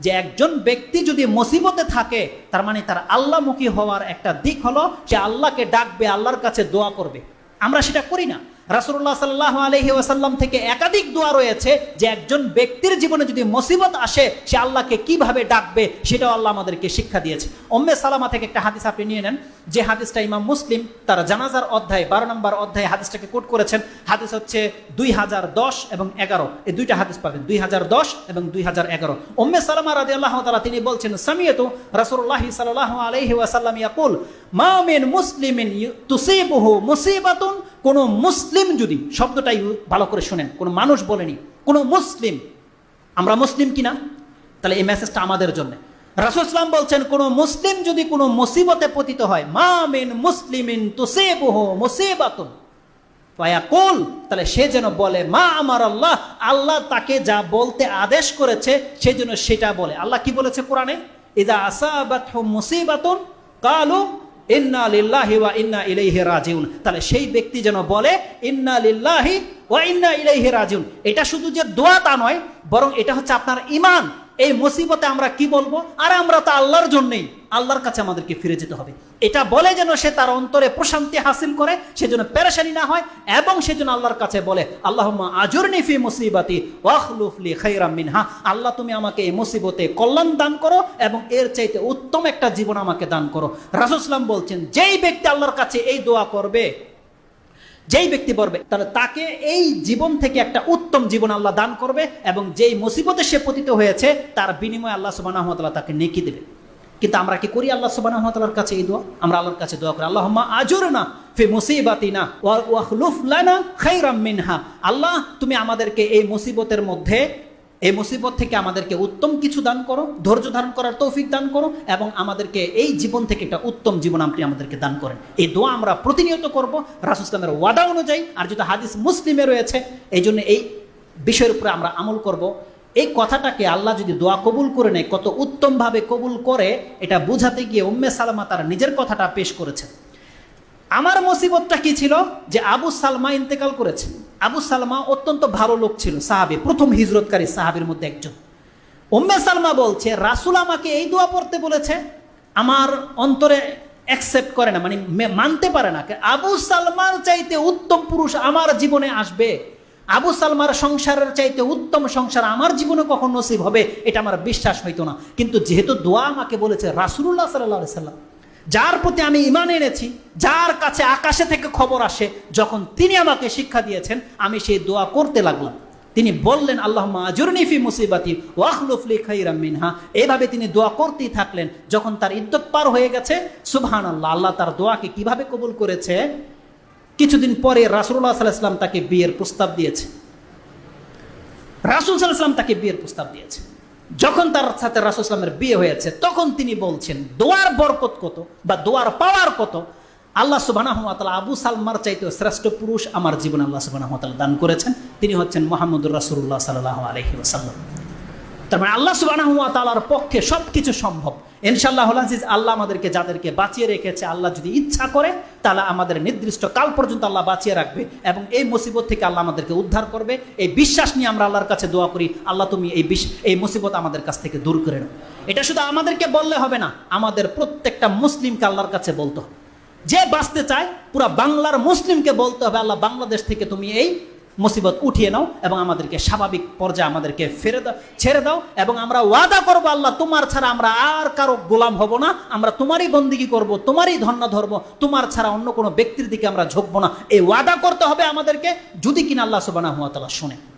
যে একজন ব্যক্তি যদি মুসিবতে থাকে, তার মানে তার আল্লাহমুখী হওয়ার একটা দিক হলো, সে আল্লাহকে ডাকবে, আল্লাহর কাছে দোয়া করবে। আমরা সেটা করি না। রাসুল্লাহ সাল্লাহ আলহি ওয়াসাল্লাম থেকে একাধিক দোয়া রয়েছে যে একজন ব্যক্তির জীবনে যদি মুসিবত আসে, সে আল্লাহকে কীভাবে ডাকবে সেটাও আল্লাহ আমাদেরকে শিক্ষা দিয়েছে। ওম্মে সালামা থেকে একটা হাদিস আপনি নিয়ে নেন, যে হাদিসটা ইমাম মুসলিম তার জানাজার অধ্যায় বারো নম্বর অধ্যায় হাদিসটাকে কোট করেছেন। হাদিস হচ্ছে দুই হাজার দশ এবং এগারো। এই দুইটা হাদিস পাবেন, দুই হাজার দশ এবং দুই হাজার এগারো। ওম্মে সালামা রাদি আল্লাহ তালা তিনি বলছেন, সামিয়ত রাসুল্লাহ সাল্লাহ আলহি ওয়াসাল্লাম ইয়াকুল, মা মিন মুসলিমিন তুসিবহু মুসিবাতুন কোন মুসলিম যদি শব্দটাই ভালো করে শোনেন, কোন মানুষ বলেনি, কোন মুসলিম, আমরা মুসলিম কিনা তাহলে এই মেসেজটা আমাদের জন্য। রাসুল ইসলাম বলছেন, কোন মুসলিম যদি কোনো মুসিবতে পতিত হয়, মা মিন মুসলিমিন কোল তাহলে সে যেন বলে, মা আমার আল্লাহ আল্লাহ তাকে যা বলতে আদেশ করেছে, সে যেন সেটা বলে। আল্লাহ কি বলেছে কোরআনে? ইদা আসাবাত মুসিবাতুন, কালু ইন্না লিল্লাহি ওয়া ইন্না ইলাইহি রাজিউন। তাহলে সেই ব্যক্তি যেন বলে, ইন্না লিল্লাহি ওয়া ইন্না ইলাইহি রাজিউন। এটা শুধু যে দোয়া তা নয়, বরং এটা হচ্ছে আপনার ইমান এই মুসিবতে আমরা কি বলব? আর আমরা তো আল্লাহর জন্যই। আল্লাহর কাছে আমাদেরকে ফিরে যেতে হবে। এটা বলে যেন সে তার অন্তরে প্রশান্তি হাসিল করে, সেজন্য পেরেশানি না হয়, এবং সে যেন আল্লাহর কাছে বলে আল্লাহ আজরনি ফি মুসিবাতি ওয়াখলুফলি খাইরাম মিনহা। আল্লাহ, তুমি আমাকে এই মুসিবতে কল্যাণ দান করো, এবং এর চাইতে উত্তম একটা জীবন আমাকে দান করো। রাসুসলাম বলছেন, যেই ব্যক্তি আল্লাহর কাছে এই দোয়া করবে যেই ব্যক্তি পড়বে তাহলে তাকে এই জীবন থেকে একটা উত্তম জীবন আল্লাহ দান করবে এবং যেই মুসিবতে সে পতিত হয়েছে, তার বিনিময়ে আল্লাহ সুবানাহমতাল্লাহ তাকে নেকি দেবে। কিন্তু আমরা কি করি আল্লাহ সুবানাহমতাল্লাহর কাছে এই দোয়া? আমরা আল্লাহর কাছে দোয়া করি আল্লাহ আজর না ফে মুসিবাতিনা ওয়াহলুফ লানা খাইরাম মিনহা। আল্লাহ, তুমি আমাদেরকে এই মুসিবতের মধ্যে এই মুসিবত থেকে আমাদেরকে উত্তম কিছু দান করো, ধৈর্য ধারণ করার তৌফিক দান করো এবং আমাদেরকে এই জীবন থেকে একটা উত্তম জীবন আপনি আমাদেরকে দান করেন। এই দোয়া আমরা প্রতিনিয়ত করব রাসুল ইসলামের ওয়াদা অনুযায়ী। আর যেটা হাদিস মুসলিমে রয়েছে, এই জন্য এই বিষয়ের উপরে আমরা আমল করব। এই কথাটাকে আল্লাহ যদি দোয়া কবুল করে নেয়, কত উত্তমভাবে কবুল করে, এটা বুঝাতে গিয়ে উম্মে সালামা তার নিজের কথাটা পেশ করেছেন। আমার মুসিবতটা কি ছিল? যে আবু সালমা ইন্তেকাল করেছে। আবু সালমা অত্যন্ত ভালো লোক ছিল, সাহাবে, প্রথম হিজরতকারী সাহাবের মধ্যে একজন। উম্মে সালমা বলছে, রাসুল আমাকে এই দোয়া পড়তে বলেছে, আমার অন্তরে অ্যাকসেপ্ট করে না মানে মানতে পারে না আবু সালমার চাইতে উত্তম পুরুষ আমার জীবনে আসবে। আবু সালমার সংসারের চাইতে উত্তম সংসার আমার জীবনে কখন নসিব হবে, এটা আমার বিশ্বাস হইতো না। কিন্তু যেহেতু দোয়া আমাকে বলেছে রাসুল্লাহ সাল্লাহ সাল্লাম যার প্রতি আমি ইমান এনেছি, যার কাছে আকাশে থেকে খবর আসে, যখন তিনি আমাকে শিক্ষা দিয়েছেন, আমি সেই দোয়া করতে লাগলাম। তিনি বললেন আল্লাহ আজরনিফি মুসিবাতি ওয়াহলুফলি খাইরাম মিনহা। এভাবে তিনি দোয়া করতেই থাকলেন। যখন তার ইদ্যত পার হয়ে গেছে সুবহান আল্লাহ আল্লাহ তার দোয়াকে কীভাবে কবুল করেছে? কিছুদিন পরে রাসুল্লাহ সাল্লাহাম তাকে বিয়ের প্রস্তাব দিয়েছে। রাসুল সাল্লাহাম তাকে বিয়ের প্রস্তাব দিয়েছে। যখন তার সাথে রাসুল ইসলামের বিয়ে হয়েছে, তখন তিনি বলছেন, দোয়ার বরকত কত বা দোয়ার পাওয়ার কত? আল্লাহ সুবাহ আবু সালমার চাইতে শ্রেষ্ঠ পুরুষ আমার জীবন আল্লাহ সুবাহ দান করেছেন। তিনি হচ্ছেন মোহাম্মদুর রাসুল্লাহ সাল্লাহ আলহি আসাল্লাম তার মানে আল্লাহ সুবাহ পক্ষে সব কিছু সম্ভব। ইনশাল্লাহ আল্লাহ আমাদেরকে যাদেরকে বাঁচিয়ে রেখেছে, আল্লাহ যদি ইচ্ছা করে, তাহলে আমাদের নির্দিষ্ট কাল পর্যন্ত আল্লাহ বাঁচিয়ে রাখবে এবং এই মুসিবত থেকে আল্লাহ আমাদেরকে উদ্ধার করবে। এই বিশ্বাস নিয়ে আমরা আল্লাহর কাছে দোয়া করি, আল্লাহ তুমি এই বিশ, এই মুসিবত আমাদের কাছ থেকে দূর করে নাও। এটা শুধু আমাদেরকে বললে হবে না, আমাদের প্রত্যেকটা মুসলিমকে আল্লাহর কাছে বলতে হবে। যে বাঁচতে চায়, পুরা বাংলার মুসলিমকে বলতে হবে, আল্লাহ বাংলাদেশ থেকে তুমি এই মুসিবত উঠিয়ে নাও এবং আমাদেরকে স্বাভাবিক পর্যায়ে আমাদেরকে ফেরে দাও, ছেড়ে দাও এবং আমরা ওয়াদা করব, আল্লাহ তোমার ছাড়া আমরা আর কারও গোলাম হব না, আমরা তোমারই বন্দিগি করব, তোমারই ধন্য ধরবো, তোমার ছাড়া অন্য কোনো ব্যক্তির দিকে আমরা ঝুঁকবো না। এই ওয়াদা করতে হবে আমাদেরকে, যদি কিনা আল্লাহ সুবানা হুয়া তালা শুনে।